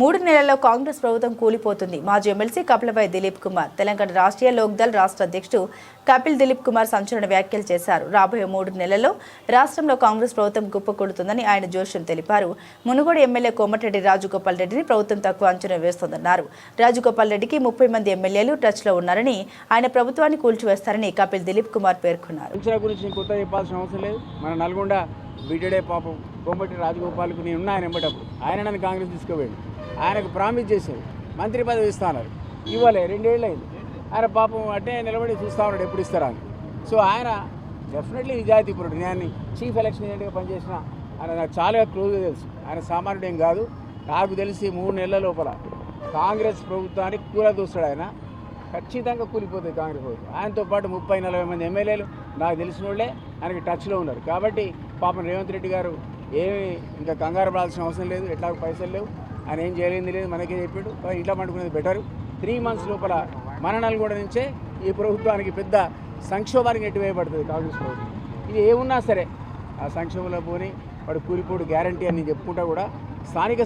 మూడు నెలల్లో కాంగ్రెస్ ప్రభుత్వం కూలిపోతుంది. మాజీ ఎమ్మెల్సీ కపిలపై దిలీప్ కుమార్ తెలంగాణ రాష్ట్రీయ లోక్దల్ రాష్ట్ర అధ్యక్షుడు కపిల్ దిలీప్ కుమార్ సంచలన వ్యాఖ్యలు చేశారు. రాబోయే మూడు నెలల్లో రాష్ట్రంలో కాంగ్రెస్ ప్రభుత్వం కుప్పకూడుతుందని ఆయన జోష్యం తెలిపారు. మునుగోడు ఎమ్మెల్యే కోమటిరెడ్డి రాజగోపాల్ రెడ్డిని ప్రభుత్వం తక్కువ అంచనా వేస్తోందన్నారు. రాజగోపాల్ రెడ్డికి ముప్పై మంది ఎమ్మెల్యేలు టచ్లో ఉన్నారని ఆయన ప్రభుత్వాన్ని కూల్చివేస్తారని కపిల్ దిలీప్ కుమార్ పేర్కొన్నారు. గురించి చెప్పాల్సిన అవసరం లేదు. మన నల్గొండ బీటెడే పాపం కోమటి రాజగోపాల్కు నేను ఉన్నా ఆయన ఎంబటప్పుడు ఆయన నన్ను కాంగ్రెస్ తీసుకుపోయాడు. ఆయనకు ప్రామిస్ చేశారు. మంత్రి పదవి ఇస్తాన్నారు ఇవ్వలే రెండేళ్ళు అయింది ఆయన పాపం అంటే నిలబడి చూస్తా ఉన్నాడు ఎప్పుడు ఇస్తారని అని. సో ఆయన డెఫినెట్లీ నిజాయితీపురుడు నేను చీఫ్ ఎలక్షన్ ఏజెంట్గా పనిచేసిన ఆయన నాకు చాలా క్లోజ్గా తెలుసు. ఆయన సామాన్యుడు ఏం కాదు. నాకు తెలిసి మూడు నెలల లోపల కాంగ్రెస్ ప్రభుత్వానికి కూలదూస్తాడు ఆయన. ఖచ్చితంగా కూలిపోతుంది కాంగ్రెస్ ప్రభుత్వం. ఆయనతో పాటు ముప్పై నలభై మంది ఎమ్మెల్యేలు నాకు తెలిసిన వాళ్ళే ఆయనకి టచ్లో ఉన్నారు. కాబట్టి పాపం రేవంత్ రెడ్డి గారు ఏమి ఇంకా కంగారు పడాల్సిన అవసరం లేదు. ఎట్లా పైసలు లేవు. ఆయన ఏం చేయలేదు లేదు మనకే చెప్పాడు. ఇట్లా పండుకునేది బెటర్. త్రీ మంత్స్ లోపల మరణాలు కూడా నుంచే ఈ ప్రభుత్వానికి పెద్ద సంక్షోభానికి ఎట్టువేయబడుతుంది కాంగ్రెస్ ప్రభుత్వం. ఇది ఏమున్నా సరే ఆ సంక్షోభంలో పోని వాడు కూలిపోడు గ్యారంటీ అని చెప్పుకుంటా కూడా స్థానిక